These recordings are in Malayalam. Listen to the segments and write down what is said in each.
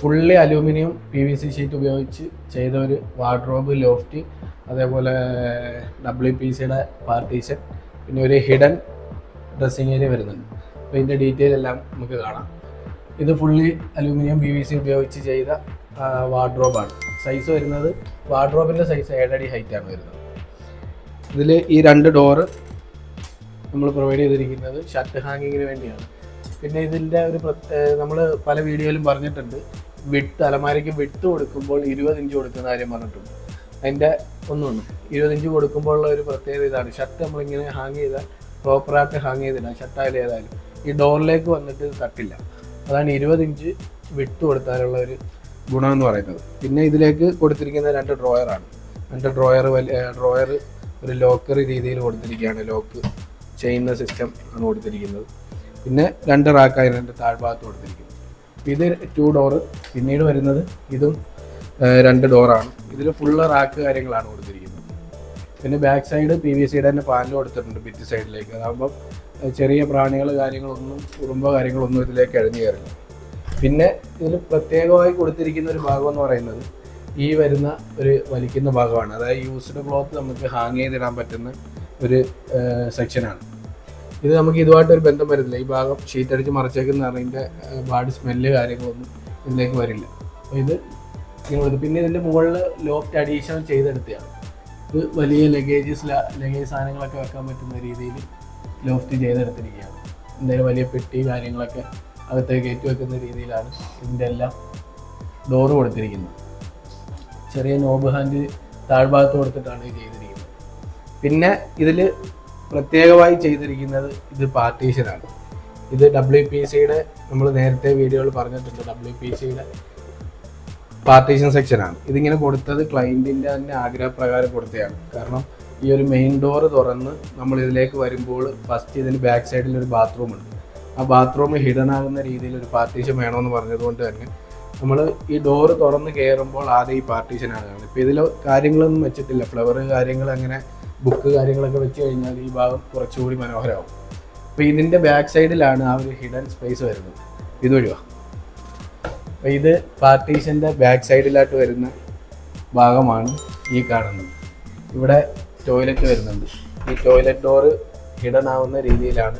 Fully aluminium P V C sheet ഉപയോഗിച്ച് ചെയ്ത ഒരു വാർഡ്രോബ് ലോഫ്റ്റ് അതേപോലെ ഡബ്ല്യു പി സിയുടെ പാർട്ടീഷൻ പിന്നെ ഒരു ഹിഡൻ ഡ്രസ്സിങ് ഏരിയ വരുന്നുണ്ട്. അപ്പോൾ ഇതിന്റെ ഡീറ്റെയിൽ എല്ലാം നമുക്ക് കാണാം. ഇത് fully aluminium P V C ഉപയോഗിച്ച് ചെയ്ത വാർഡ്രോബാണ് സൈസ് വരുന്നത് വാർഡ്രോബിന്റെ സൈസ് ഏഴടി ഹൈറ്റാണ് വരുന്നത്. ഇതിൽ ഈ രണ്ട് ഡോറ് നമ്മൾ പ്രൊവൈഡ് ചെയ്തിരിക്കുന്നത് ഷർട്ട് ഹാങ്ങിങ്ങിന് വേണ്ടിയാണ്. പിന്നെ ഇതിന്റെ ഒരു നമ്മൾ പല വീഡിയോയിലും പറഞ്ഞിട്ടുണ്ട്. വിട്ട് അലമാരയ്ക്ക് വിട്ട് കൊടുക്കുമ്പോൾ ഇരുപത് ഇഞ്ച് കൊടുക്കുന്ന കാര്യം പറഞ്ഞിട്ടുണ്ട്. അതിന്റെ ഒന്നുണ്ട്. ഇരുപത് ഇഞ്ച് കൊടുക്കുമ്പോൾ ഉള്ള ഒരു പ്രത്യേകത ഇതാണ്. ഷർട്ട് നമ്മളിങ്ങനെ ഹാങ് ചെയ്താൽ പ്രോപ്പറായിട്ട് ഹാങ് ചെയ്തിടാം. ഷർട്ടായാലും ഏതായാലും. ഈ ഡോറിലേക്ക് വന്നിട്ട് തട്ടില്ല. അതാണ് ഇരുപത് ഇഞ്ച് വിട്ട് കൊടുത്താലുള്ള ഒരു ഗുണം എന്ന് പറയുന്നത്. പിന്നെ ഇതിലേക്ക് കൊടുത്തിരിക്കുന്ന രണ്ട് ഡ്രോയറാണ് രണ്ട് ഡ്രോയർ വലിയ ഡ്രോയർ ഒരു ലോക്കർ രീതിയിൽ കൊടുത്തിരിക്കുകയാണ്. ലോക്ക് ചെയ്യുന്ന സിസ്റ്റം ആണ് കൊടുത്തിരിക്കുന്നത്. പിന്നെ രണ്ട് റാക്കായി രണ്ട് താഴ്ഭാഗത്ത് കൊടുത്തിരിക്കുന്നത്. ഇത് ടു ഡോർ പിന്നീട് വരുന്നത് ഇതും രണ്ട് ഡോറാണ് ഇതിൽ ഫുള്ള് റാക്ക് കാര്യങ്ങളാണ് കൊടുത്തിരിക്കുന്നത്. പിന്നെ ബാക്ക് സൈഡ് പി വി സിയുടെ തന്നെ പാനൽ കൊടുത്തിട്ടുണ്ട് ഭിത്തി സൈഡിലേക്ക് അതാകുമ്പം ചെറിയ പ്രാണികൾ കാര്യങ്ങളൊന്നും കുടുംബ കാര്യങ്ങളൊന്നും ഇതിലേക്ക് എഴുതി കയറില്ല. പിന്നെ ഇതിൽ പ്രത്യേകമായി കൊടുത്തിരിക്കുന്ന ഒരു ഭാഗം എന്ന് പറയുന്നത് ഈ വരുന്ന ഒരു വലിക്കുന്ന ഭാഗമാണ്. അതായത് യൂസ്ഡ് ക്ലോത്ത് നമുക്ക് ഹാങ് ചെയ്തിടാൻ പറ്റുന്ന ഒരു സെക്ഷനാണ് ഇത് നമുക്ക് ഇതുമായിട്ട് ഒരു ബന്ധം വരുന്നില്ല. ഈ ഭാഗം ഷീറ്റ് അടിച്ച് മറച്ചേക്കുന്ന അറിയിന്റെ ബാഡ് സ്മെല്ല് കാര്യങ്ങളൊന്നും ഇതിലേക്ക് വരില്ല. അപ്പോൾ ഇത് ഇങ്ങനെ പിന്നെ ഇതിന്റെ മുകളിൽ ലോഫ്റ്റ് അഡീഷണൽ ചെയ്തെടുത്തതാണ് ഇത് വലിയ ലഗേജസ് ലഗേജ് സാധനങ്ങളൊക്കെ വെക്കാൻ പറ്റുന്ന രീതിയിൽ ലോഫ്റ്റ് ചെയ്തെടുത്തിരിക്കുകയാണ്. എന്തെങ്കിലും വലിയ പെട്ടി കാര്യങ്ങളൊക്കെ അകത്തേക്ക് കയറ്റി വെക്കുന്ന രീതിയിലാണ് ഇതിന്റെ എല്ലാം ഡോറ് കൊടുത്തിരിക്കുന്നത്. ചെറിയ നോബ് ഹാൻഡ് താഴ്ഭാഗത്ത് കൊടുത്തിട്ടാണ് ചെയ്തിരിക്കുന്നത്. പിന്നെ ഇതിൽ പ്രത്യേകമായി ചെയ്തിരിക്കുന്നത് ഇത് പാർട്ടീഷനാണ്. ഇത് ഡബ്ല്യു പി സിയുടെ നമ്മൾ നേരത്തെ വീഡിയോയിൽ പറഞ്ഞിട്ടുണ്ട് ഡബ്ല്യു പി സിയുടെ പാർട്ടീഷൻ സെക്ഷനാണ്. ഇതിങ്ങനെ കൊടുത്തത് ക്ലയന്റിന്റെ തന്നെ ആഗ്രഹപ്രകാരം കൊടുത്തതാണ്. കാരണം ഈ ഒരു മെയിൻ ഡോർ തുറന്ന് നമ്മൾ ഇതിലേക്ക് വരുമ്പോൾ ഫസ്റ്റ് ഇതിന് ബാക്ക് സൈഡിൽ ഒരു ബാത്റൂം ഉണ്ട്. ആ ബാത്റൂം ഹിഡൻ ആകുന്ന രീതിയിൽ ഒരു പാർട്ടീഷൻ വേണമെന്ന് പറഞ്ഞതുകൊണ്ട് തന്നെ നമ്മൾ ഈ ഡോറ് തുറന്ന് കയറുമ്പോൾ ആദ്യം ഈ പാർട്ടീഷനാണ് കാണുന്നത്. ഇപ്പോൾ ഇതിൽ കാര്യങ്ങളൊന്നും വെച്ചിട്ടില്ല. ഫ്ലവർ കാര്യങ്ങൾ അങ്ങനെ ബുക്ക് കാര്യങ്ങളൊക്കെ വെച്ച് കഴിഞ്ഞാൽ ഈ ഭാഗം കുറച്ചുകൂടി മനോഹരമാവും. അപ്പോൾ ഇതിന്റെ ബാക്ക് സൈഡിലാണ് ആ ഒരു ഹിഡൻ സ്പേസ് വരുന്നത്. ഇതുവഴിവാ അപ്പോൾ ഇത് പാർട്ടീഷന്റെ ബാക്ക് സൈഡിലായിട്ട് വരുന്ന ഭാഗമാണ് ഈ കാണുന്നത്. ഇവിടെ ടോയ്ലറ്റ് വരുന്നുണ്ട്. ഈ ടോയ്ലറ്റ് ഡോറ് ഹിഡൻ ആവുന്ന രീതിയിലാണ്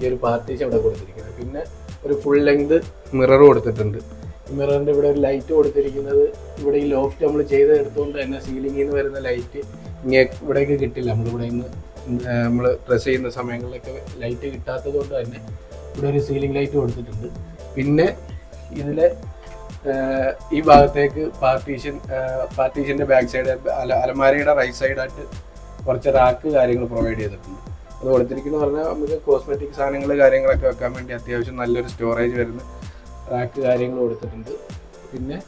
ഈ ഒരു പാർട്ടീഷൻ ഇവിടെ കൊടുത്തിരിക്കുന്നത്. പിന്നെ ഒരു ഫുൾ ലെങ്ത് മിറർ കൊടുത്തിട്ടുണ്ട്. മിററിന്റെ ഇവിടെ ഒരു ലൈറ്റ് കൊടുത്തിരിക്കുന്നത്. ഇവിടെ ഈ ലോഫ്റ്റ് നമ്മൾ ചെയ്തെടുത്തുകൊണ്ട് തന്നെ സീലിംഗിൽ നിന്ന് വരുന്ന ലൈറ്റ് ഇവിടേക്ക് കിട്ടില്ല. നമ്മളിവിടെ നിന്ന് നമ്മൾ ഡ്രസ് ചെയ്യുന്ന സമയങ്ങളിലൊക്കെ ലൈറ്റ് കിട്ടാത്തത് കൊണ്ട് തന്നെ ഇവിടെ ഒരു സീലിംഗ് ലൈറ്റ് കൊടുത്തിട്ടുണ്ട്. പിന്നെ ഇതിലെ ഈ ഭാഗത്തേക്ക് പാർട്ടീഷൻ പാർട്ടീഷന്റെ ബാക്ക് സൈഡ് അല അലമാരയുടെ റൈറ്റ് സൈഡായിട്ട് കുറച്ച് റാക്ക് കാര്യങ്ങൾ പ്രൊവൈഡ് ചെയ്തിട്ടുണ്ട്. അത് കൊടുത്തിരിക്കുന്ന പറഞ്ഞാൽ നമുക്ക് കോസ്മെറ്റിക് സാധനങ്ങൾ കാര്യങ്ങളൊക്കെ വെക്കാൻ വേണ്ടി അത്യാവശ്യം നല്ലൊരു സ്റ്റോറേജ് വരുന്ന റാക്ക് കാര്യങ്ങൾ കൊടുത്തിട്ടുണ്ട്. പിന്നെ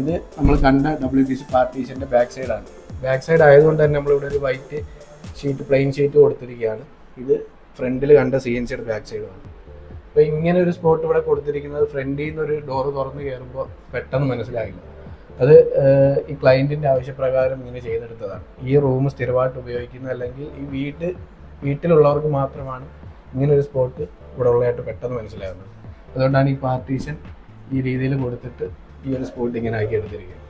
ഇത് നമ്മൾ കണ്ട ഡബ്ല്യു പി സി പാർട്ടീഷന്റെ ബാക്ക് സൈഡാണ് ബാക്ക് സൈഡ് ആയതുകൊണ്ട് തന്നെ നമ്മളിവിടെ ഒരു വൈറ്റ് ഷീറ്റ് പ്ലെയിൻ ഷീറ്റ് കൊടുത്തിരിക്കുകയാണ്. ഇത് ഫ്രണ്ടിൽ കണ്ട സി എൻ സിയുടെ ബാക്ക് സൈഡാണ് അപ്പോൾ ഇങ്ങനെ ഒരു സ്പോട്ട് ഇവിടെ കൊടുത്തിരിക്കുന്നത് ഫ്രണ്ടിൽ നിന്ന് ഒരു ഡോറ് തുറന്ന് കയറുമ്പോൾ പെട്ടെന്ന് മനസ്സിലായില്ല. അത് ഈ ക്ലയന്റിന്റെ ആവശ്യപ്രകാരം ഇങ്ങനെ ചെയ്തെടുത്തതാണ്. ഈ റൂം സ്ഥിരമായിട്ട് ഉപയോഗിക്കുന്ന അല്ലെങ്കിൽ ഈ വീട്ട് വീട്ടിലുള്ളവർക്ക് മാത്രമാണ് ഇങ്ങനെ ഒരു സ്പോട്ട് ഇവിടെ ഉള്ളതായിട്ട് പെട്ടെന്ന് മനസ്സിലാകുന്നത് അതുകൊണ്ടാണ് ഈ പാർട്ടീഷൻ ഈ രീതിയിൽ കൊടുത്തിട്ട് ഈ ഒരു സ്പോട്ട് ഇങ്ങനെ ആക്കി എടുത്തിരിക്കുന്നത്.